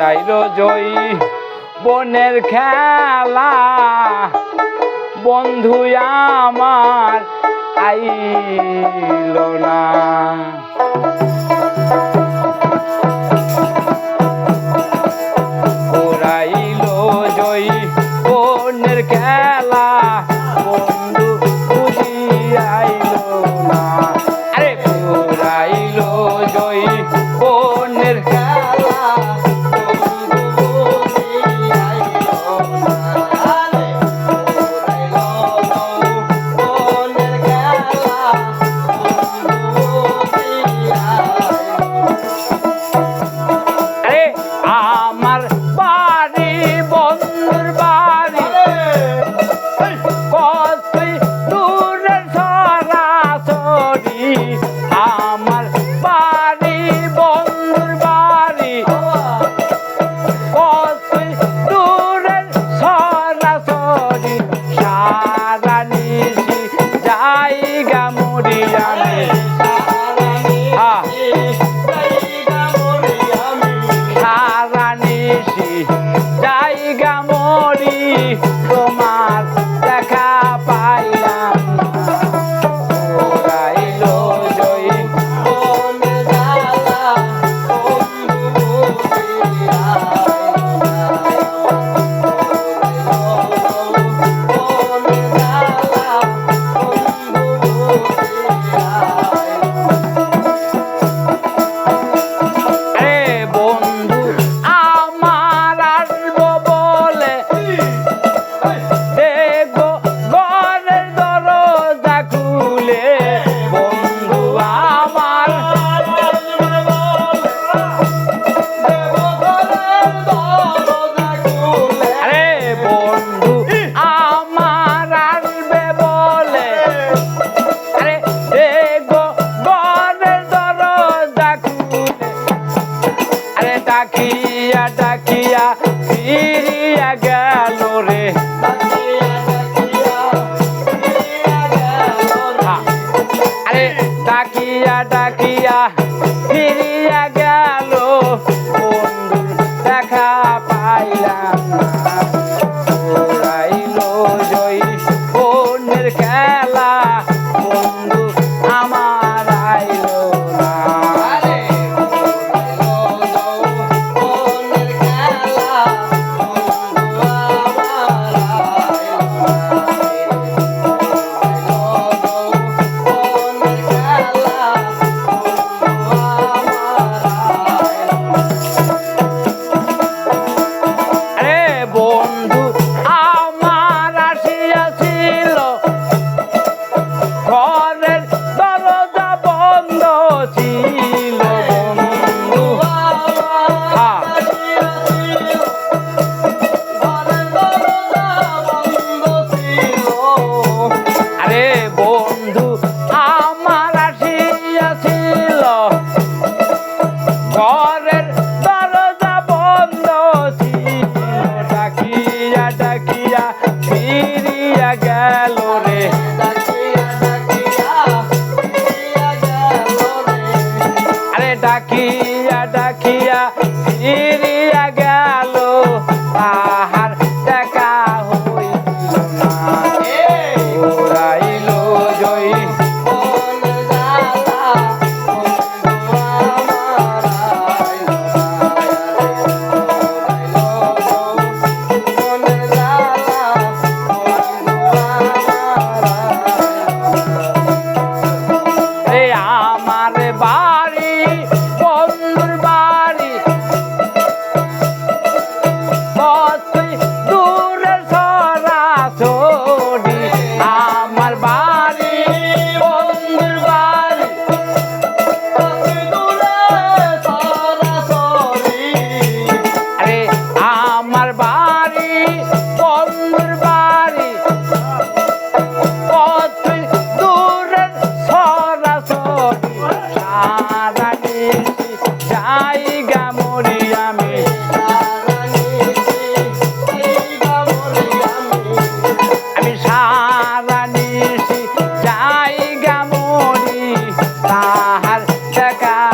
পুরাইল জয়ী। বনের খেলা। বন্ধু আমার আইল না। ডাকিয়া ডাকিয়া ফিরিয়া গেল রে। আরে ডাকিয়া ডাকিয়া ফিরিয়া গেল। devagar.